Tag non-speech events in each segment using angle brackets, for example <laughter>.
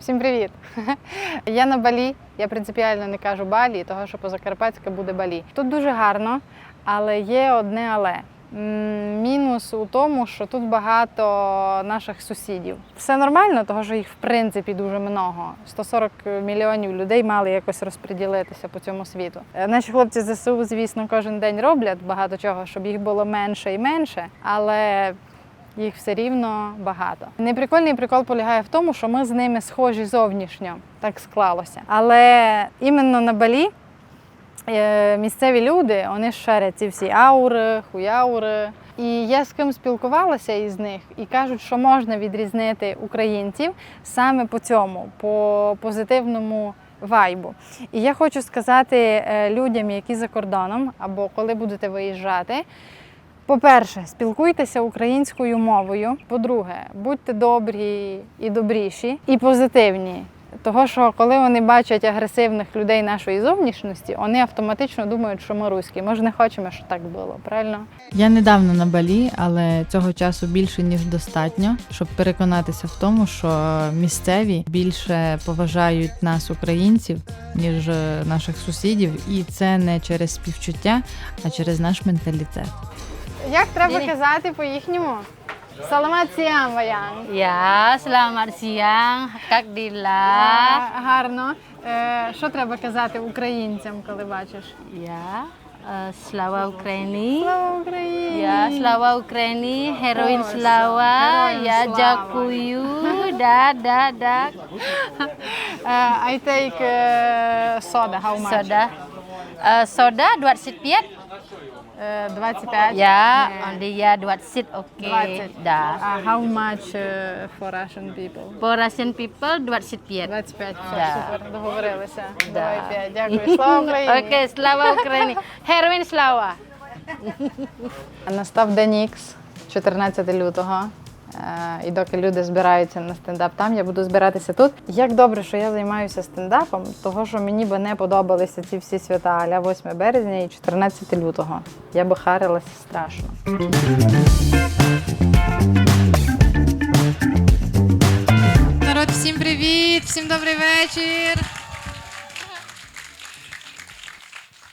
Всім привіт! <laughs> Я на Балі. Я принципіально не кажу Балі, того що по-закарпатськи буде Балі. Тут дуже гарно, але є одне але. Мінус у тому, що тут багато наших сусідів. Все нормально, того що їх в принципі дуже много. 140 мільйонів людей мали якось розподілитися по цьому світу. Е, Наші хлопці ЗСУ, звісно, кожен день роблять багато чого, щоб їх було менше і менше, але їх все рівно багато. Неприкольний прикол полягає в тому, що ми з ними схожі зовнішньо, так склалося. Але іменно на Балі е, місцеві люди вони шарять ці всі аури, хуяури. І я з ким спілкувалася із них і кажуть, що можна відрізнити українців саме по цьому, по позитивному вайбу. І я хочу сказати е, людям, які за кордоном або коли будете виїжджати. По-перше, спілкуйтеся українською мовою. По-друге, будьте добрі і добріші, і позитивні. Того, що коли вони бачать агресивних людей нашої зовнішності, вони автоматично думають, що ми руські. Ми ж не хочемо, щоб так було, правильно? Я недавно на Балі, але цього часу більше ніж достатньо, щоб переконатися в тому, що місцеві більше поважають нас, українців, ніж е, наших сусідів, і це не через співчуття, а через наш менталітет. Як треба казати по-їхньому? Саламат сіям ваян. Ya, selamat siang, Kak Dila. Гарно. Е, Що треба казати українцям, коли бачиш? Eh, Ukraini. Слава Україні! Ukraini, heroin Oh, Slawa. heroin Ya, Slawa. Jakuyu, da, da, da. Uh, I take uh, soda. How much? Soda. Eh, soda, dua sit piet. Uh, 25. Ya, Не. only dua sit, oke. 20. Da. Uh, how much uh, for Russian people? For Russian people, dua sit piet. 25. Все, Да. супер, договорилися. Да. Давай 5. Дякую. Слава Україні! Oke, Slawa Ukraini. Heroin Slawa. Настав день Ікс, 14 лютого. Е, І доки люди збираються на стендап там, я буду збиратися тут. Як добре, що я займаюся стендапом, того що мені би не подобалися ці всі свята аля 8 березня і 14 лютого. Я би харилася страшно. Народ, всім привіт! Всім добрий вечір!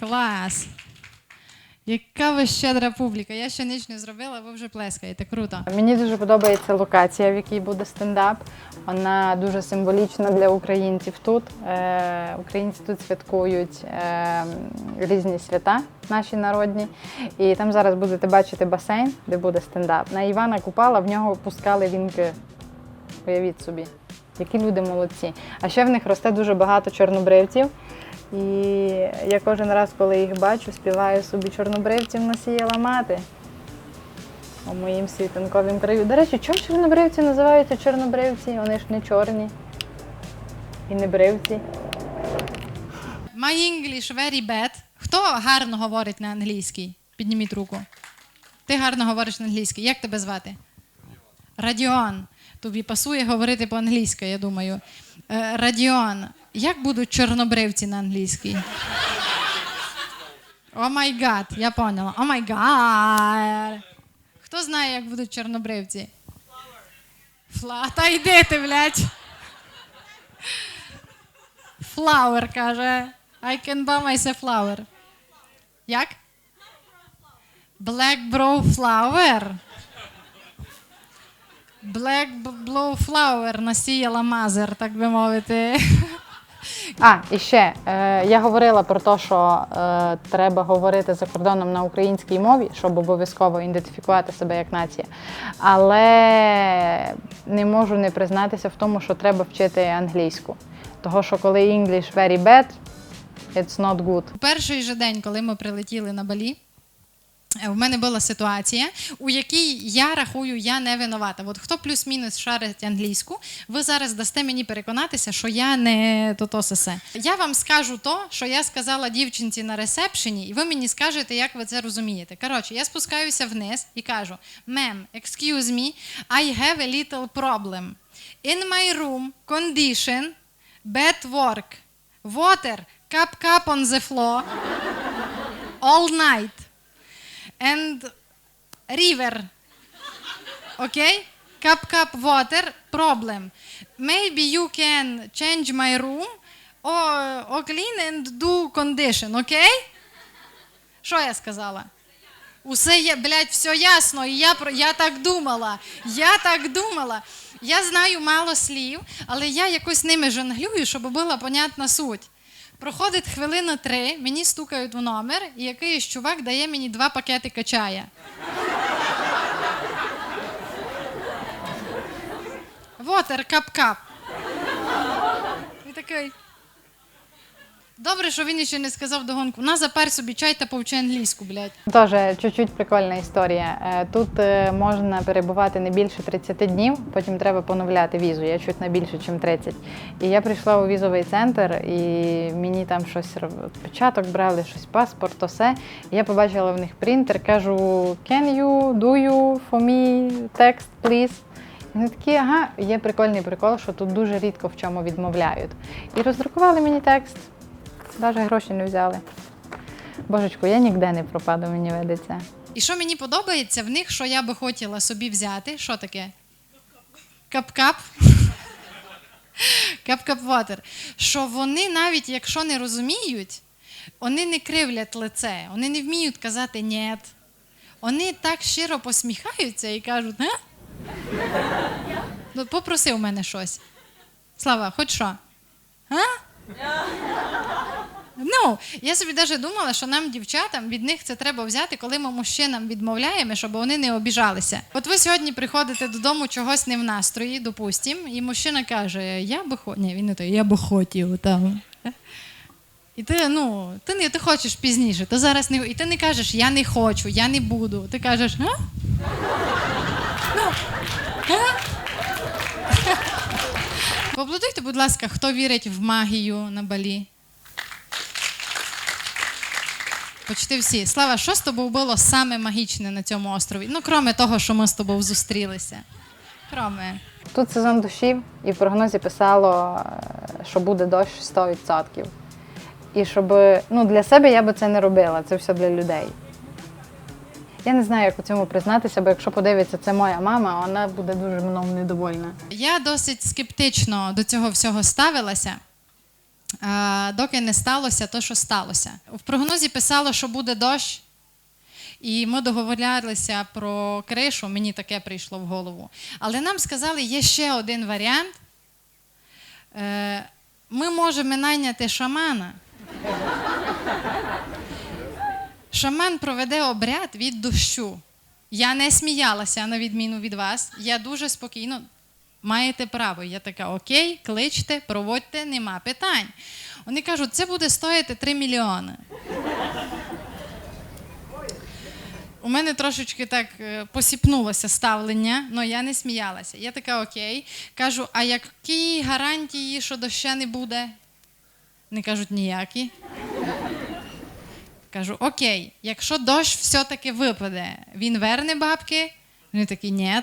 Клас! Яка ви щедра публіка! Я ще ніч не зробила, ви вже плескаєте. Круто. Мені дуже подобається локація, в якій буде стендап. Вона дуже символічна для українців тут. Е, українці тут святкують е, різні свята наші народні. І там зараз будете бачити басейн, де буде стендап. На Івана Купала в нього пускали вінки. Уявіть собі, які люди молодці. А ще в них росте дуже багато чорнобривців. І я кожен раз, коли їх бачу, співаю собі чорнобривців насіяла мати у моїм світанковім краю. До речі, чому чорнобривці називаються чорнобривці? Вони ж не чорні і не бривці. My English very bad. Хто гарно говорить на англійській? Підніміть руку. Ти гарно говориш на англійській. Як тебе звати? Радіон. Тобі пасує говорити по-англійськи, я думаю. Е, Радіон. Як будуть чорнобривці на англійській? О май гад, я поняла. О май гад. Хто знає, як будуть чорнобривці? Фла. Та йди ти, блядь. Flower каже. I can buy myself flower. Як? Black bro flower. Black blow flower насіяла мазер, так би мовити. А, і ще е, я говорила про те, що е, треба говорити за кордоном на українській мові, щоб обов'язково ідентифікувати себе як нація. Але не можу не признатися в тому, що треба вчити англійську. Того, що коли English very bad, it's not good. Перший же день, коли ми прилетіли на Балі, в мене була ситуація, у якій я рахую, я не винувата. От хто плюс-мінус шарить англійську, ви зараз дасте мені переконатися, що я не то-то. Я вам скажу то, що я сказала дівчинці на ресепшені, і ви мені скажете, як ви це розумієте. Коротше, я спускаюся вниз і кажу: Мем, excuse me, I have a little problem. In my room, condition, bad work, water, cup cup on the floor, all night. And river. Okay? Cup cup water, problem. Maybe you can change my room or, or clean and do condition, окей? Що я сказала? Усе є, блядь, все ясно. І я, я так думала. Я так думала. Я знаю мало слів, але я якось ними жонглюю, щоб була понятна суть. Проходить хвилина три, мені стукають в номер, і якийсь чувак дає мені два пакетика чая. Water, кап-кап. І такий. Добре, що він ще не сказав догонку. На запер собі чай та повчи англійську, блядь. Теж чуть-чуть прикольна історія. Е, Тут е, можна перебувати не більше 30 днів, потім треба поновляти візу. Я чуть на більше, ніж 30. І я прийшла у візовий центр, і мені там щось початок брали, щось паспорт, то все. Я побачила в них принтер, кажу: Can you, do you for me text, please? Вони такі, ага, є прикольний прикол, що тут дуже рідко в чому відмовляють. І роздрукували мені текст, навіть гроші не взяли. Божечко, я ніде не пропаду, мені ведеться. І що мені подобається в них, що я би хотіла собі взяти? Що таке? Кап-кап. <laughs> Кап-кап ватер. Що вони навіть якщо не розуміють, вони не кривлять лице, вони не вміють казати «нєт». Вони так щиро посміхаються і кажуть, а? Ну, попроси у мене щось. Слава, хоч що? А? Ну, я собі навіть думала, що нам, дівчатам, від них це треба взяти, коли ми мужчинам відмовляємо, щоб вони не обіжалися. От ви сьогодні приходите додому чогось не в настрої, допустим, і мужчина каже: Я би хотів. Ні, він не той, я би хотів там. І ти, ну, ти не ти хочеш пізніше, ти зараз не і ти не кажеш я не хочу, я не буду. Ти кажеш, а? Ну? Поаплодуйте, будь ласка, хто вірить в магію на балі. Почти всі. Слава, що з тобою було саме магічне на цьому острові? Ну, кроме того, що ми з тобою зустрілися. Кроме. Тут сезон дощів, і в прогнозі писало, е, що буде дощ 100%. І щоб ну, для себе я би це не робила, це все для людей. Я не знаю, як у цьому признатися, бо якщо подивиться, це моя мама, вона буде дуже мною недовольна. Я досить скептично до цього всього ставилася, доки не сталося то, що сталося. В прогнозі писало, що буде дощ, і ми договорялися про кришу, мені таке прийшло в голову. Але нам сказали, є ще один варіант. Е, Ми можемо найняти шамана. Шаман проведе обряд від дощу. Я не сміялася на відміну від вас. Я дуже спокійно. Маєте право. Я така, окей, кличте, проводьте, нема питань. Вони кажуть, це буде стоїти 3 мільйони. У мене трошечки так е, посіпнулося ставлення, але я не сміялася. Я така, окей. Кажу, а які гарантії, що доща не буде? Вони кажуть, ніякі. Кажу, окей, якщо дощ все-таки випаде, він верне бабки? Вони такі, ні.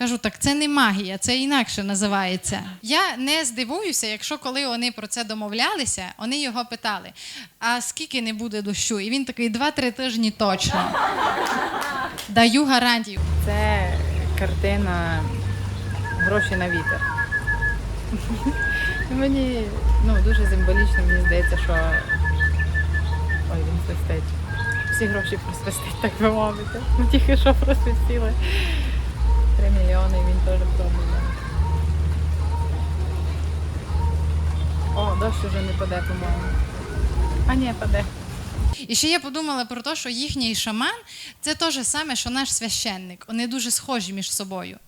Кажу, так це не магія, це інакше називається. Я не здивуюся, якщо коли вони про це домовлялися, вони його питали: а скільки не буде дощу? І він такий два-три тижні точно. Даю гарантію. Це картина гроші на вітер. Мені ну, дуже символічно, мені здається, що ой, він свистить. Всі гроші просвистить, так би мовити. Ну тільки що просвистіли. Три мільйони і він теж пробував. О, дощ уже не паде, по-моєму. А ні, паде. І ще я подумала про те, що їхній шаман це те ж саме, що наш священник. Вони дуже схожі між собою.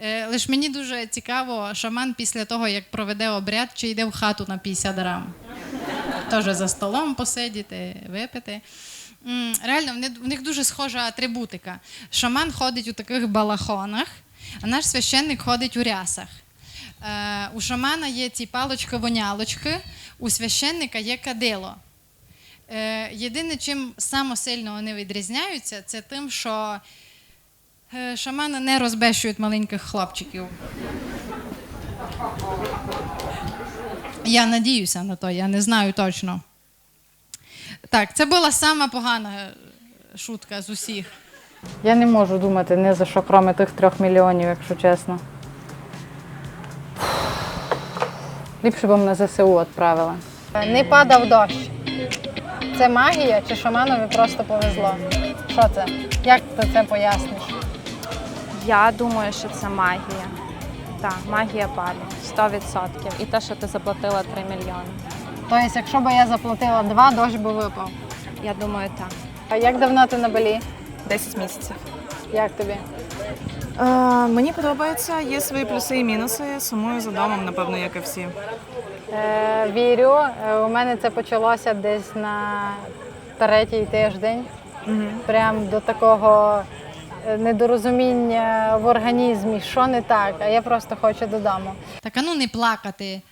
Е, лиш мені дуже цікаво, шаман після того, як проведе обряд, чи йде в хату на 50 грам. Теж за столом посидіти, випити. Реально, в них- дуже схожа атрибутика. Шаман ходить у таких балахонах, а наш священник ходить у рясах. Е, у шамана є ці палочки-вонялочки, у священника є кадило. Е, єдине, чим само вони відрізняються, це тим, що е, шамани не розбещують маленьких хлопчиків. Я надіюся на то, я не знаю точно. Так, це була сама погана е, шутка з усіх. Я не можу думати ні за що, крім тих трьох мільйонів, якщо чесно. Ліпше б на ЗСУ відправила. Не падав дощ. Це магія чи шаманові просто повезло? Що це? Як ти це поясниш? Я думаю, що це магія. Так, магія Балі. 100%. І те, що ти заплатила 3 мільйони. Тобто, якщо б я заплатила два, дощ би випав. Я думаю, так. А як давно ти на Балі? 10 місяців. Як тобі? Е, мені подобається, є свої плюси і мінуси. Сумую за домом, напевно, як і всі. Е, вірю. Е, у мене це почалося десь на третій тиждень. Прям до такого е, недорозуміння в організмі, що не так, а я просто хочу додому. Так, а ну не плакати.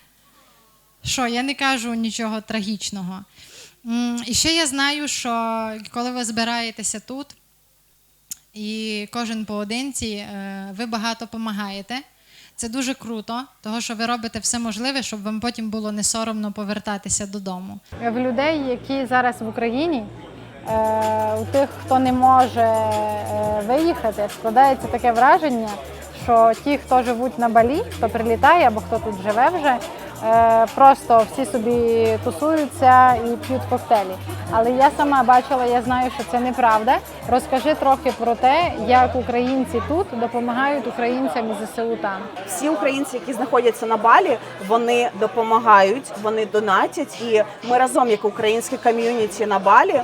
Що, я не кажу нічого трагічного. І ще я знаю, що коли ви збираєтеся тут, і кожен поодинці, е, ви багато допомагаєте. Це дуже круто, тому що ви робите все можливе, щоб вам потім було не соромно повертатися додому. В людей, які зараз в Україні, е, у тих, хто не може е, виїхати, складається таке враження, що ті, хто живуть на Балі, хто прилітає або хто тут живе вже, просто всі собі тусуються і п'ють коктейлі. Але я сама бачила, я знаю, що це неправда. Розкажи трохи про те, як українці тут допомагають українцям із ЗСУ там. всі українці, які знаходяться на балі, вони допомагають, вони донатять. І ми разом, як українське ком'юніті на балі,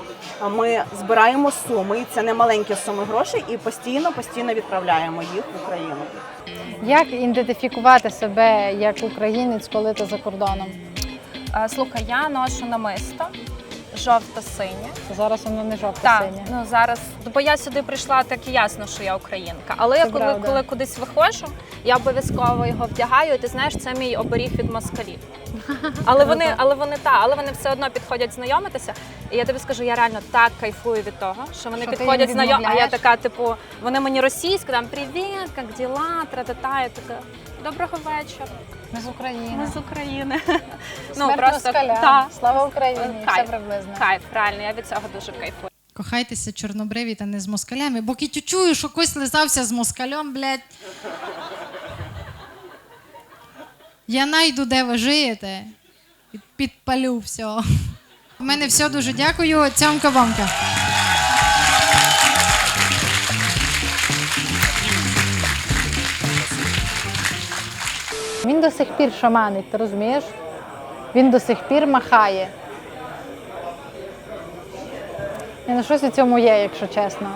ми збираємо суми. Це не маленькі суми грошей, і постійно, постійно відправляємо їх в Україну. Як ідентифікувати себе як українець, коли ти за кордоном? Е, Слухай, я ношу намисто жовто-синє. Зараз воно не жовте Так, синє. ну зараз, бо я сюди прийшла, так і ясно, що я українка. Але Це я коли, правда. коли кудись виходжу, я обов'язково його вдягаю. І ти знаєш, це мій оберіг від москалів. Але вони, але вони та, але вони все одно підходять знайомитися. І я тобі скажу, я реально так кайфую від того, що вони Що підходять знайомі. А я така, типу, вони мені російська, там привіт, як діла, тра-та-та. Я така, доброго вечора. Ми з України. Ми з України. <laughs> Смерть москаля. та, Слава Україні. Все приблизно. кайф, реально, я від цього дуже кайфую. Кохайтеся чорнобриві та не з москалями, бо кітю чую, що когось лизався з москалем, блядь. Я найду, де ви живете, і підпалю все. У мене все дуже дякую. Цьомка-бомка. Він до сих пір шаманить, ти розумієш? Він до сих пір махає. І на щось у цьому є, якщо чесно.